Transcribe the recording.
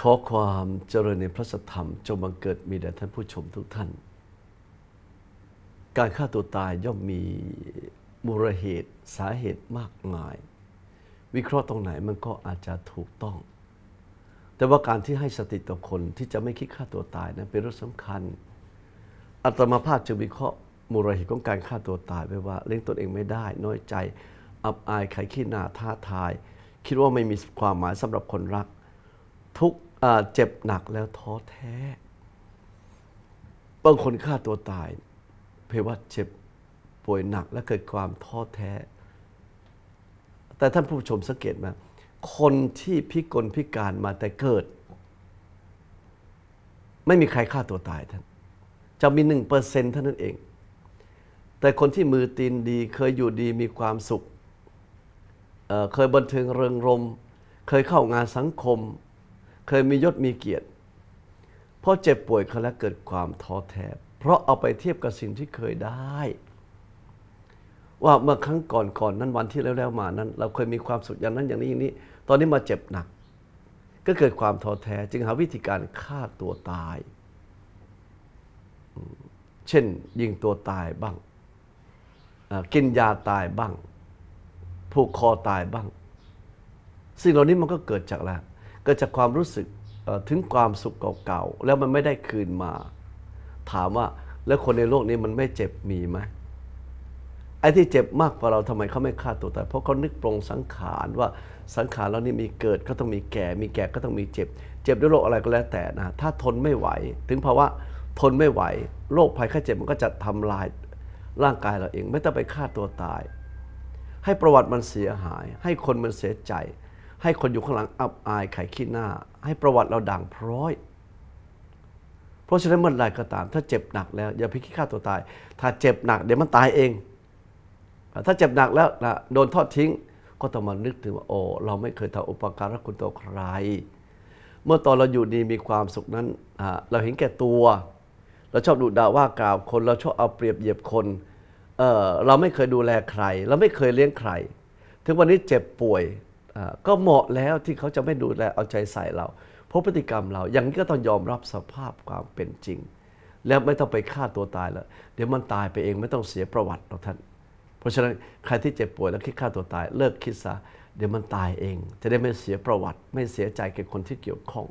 ขอความเจริญในพระสัทธรรมจงบังเกิดมีแด่ท่านผู้ชมทุกท่าน การฆ่าตัวตายย่อมมีมูลเหตุสาเหตุมากมาย วิเคราะห์ตรงไหนมันก็อาจจะถูกต้อง แต่ว่าการที่ให้สติต่อคนที่จะไม่คิดฆ่าตัวตายนั้นเป็นเรื่องสำคัญ อัตมาภาพจึงวิเคราะห์มูลเหตุของการฆ่าตัวตายไว้ว่าเลี้ยงตนเองไม่ได้ น้อยใจ อับอายไขขี้หน้าท้าทาย คิดว่าไม่มีความหมายสำหรับคนรักทุก เจ็บหนักแล้วท้อแท้ บางคนฆ่าตัวตาย เพราะว่าเจ็บป่วยหนักและเกิดความท้อแท้ แต่ท่านผู้ชมสังเกตไหมคนที่พิกลพิการมาแต่เกิด ไม่มีใครฆ่าตัวตายท่าน จะมีหนึ่งเปอร์เซ็นต์เท่านั้นเอง แต่คนที่มือตีนดีเคยอยู่ดีมีความสุขเเคยบันเทิงเริงรม เคยเข้างานสังคม เคยมียศมีเกียรติพอเจ็บป่วยเขาแล้วเกิดความท้อแท้เพราะเอาไปเทียบกับสิ่งที่เคยได้ ว่าเมื่อครั้งก่อนก่อนนั้นวันที่แล้วๆมานั้น เราเคยมีความสุขอย่างนั้นอย่างนี้อย่างนี้ ตอนนี้มาเจ็บหนัก ก็เกิดความท้อแท้ จึงหาวิธีการฆ่าตัวตาย เช่น ยิงตัวตายบ้างกินยาตายบ้างผูกคอตายบ้าง สิ่งเหล่านี้มันก็เกิดจากอะไร กิดจากความรู้สึกถึงความสุขเก่าๆ แล้วมันไม่ได้คืนมา ถามว่าแล้วคนในโลกนี้มันไม่เจ็บมีไหมไอ้ที่เจ็บมากกว่าเราทำไมเขาไม่ฆ่าตัวตายเพราะเขานึกปรงสังขารว่าสังขารเรานี่มีเกิดก็ต้องมีแก่ มีแก่ก็ต้องมีเจ็บ เจ็บด้วยโรคอะไรก็แล้วแต่นะถ้าทนไม่ไหว ถึงภาวะทนไม่ไหวโรคภัยไข้เจ็บมันก็จะทำลายร่างกายเราเอง ไม่ต้องไปฆ่าตัวตาย ให้ประวัติมันเสียหาย ให้คนมันเสียใจ ให้คนอยู่ข้างหลังอับอายไขขี้หน้า ให้ประวัติเราด่างพร้อย เพราะฉะนั้นเมื่อไรก็ตาม ถ้าเจ็บหนักแล้ว อย่าไปคิดฆ่าตัวตาย ถ้าเจ็บหนัก เดี๋ยวมันตายเอง ถ้าเจ็บหนักแล้วนะโดนทอดทิ้ง ก็ต้องมานึกถึงว่าโอ้เราไม่เคยทำอุปการะคุณต่อใคร เมื่อตอนเราอยู่ดีมีความสุขนั้น เราเห็นแก่ตัว เราชอบดุด่าว่ากล่าวคน เราชอบเอาเปรียบเหยียบคนเเราไม่เคยดูแลใคร เราไม่เคยเลี้ยงใคร ถึงวันนี้เจ็บป่วย ก็เหมาะแล้วที่เขาจะไม่ดูแลเอาใจใส่เรา เพราะพฤติกรรมเรา อย่างนี้ก็ต้องยอมรับสภาพความเป็นจริง แล้วไม่ต้องไปฆ่าตัวตายแล้ว เดี๋ยวมันตายไปเองไม่ต้องเสียประวัติหรอกท่าน เพราะฉะนั้นใครที่เจ็บป่วยแล้วคิดฆ่าตัวตาย เลิกคิดซะ เดี๋ยวมันตายเอง จะได้ไม่เสียประวัติ ไม่เสียใจแก่คนที่เกี่ยวข้อง